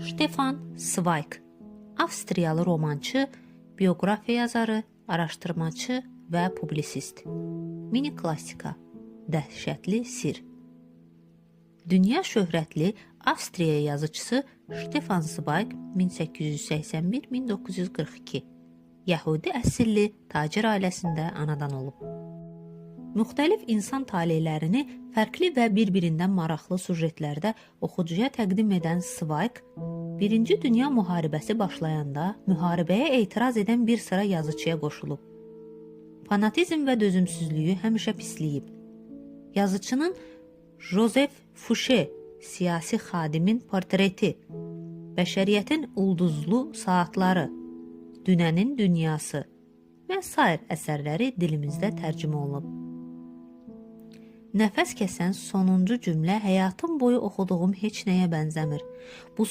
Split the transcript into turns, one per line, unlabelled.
Stefan Zweig Avstriyalı romançı, bioqrafiya yazarı, araşdırmaçı və publisist. Mini klassika. Dəhşətli sir. Dünya şöhrətli Avstriya yazıçısı Stefan Zweig 1881-1942 Yəhudi əsilli tacir ailəsində anadan olub. Müxtəlif insan taleylərini fərqli və bir-birindən maraqlı sujetlərdə oxucuya təqdim edən Zweig, 1-ci Dünya müharibəsi başlayanda müharibəyə etiraz edən bir sıra yazıçıya qoşulub. Fanatizm və dözümsüzlüyü həmişə pisliyib. Yazıçının Joseph Fouché siyasi xadimin portreti, bəşəriyyətin ulduzlu saatları, dünənin dünyası və sair əsərləri dilimizdə tərcümə olunub. Nəfəs kəsən sonuncu cümlə həyatım boyu oxuduğum heç nəyə bənzəmir. Bu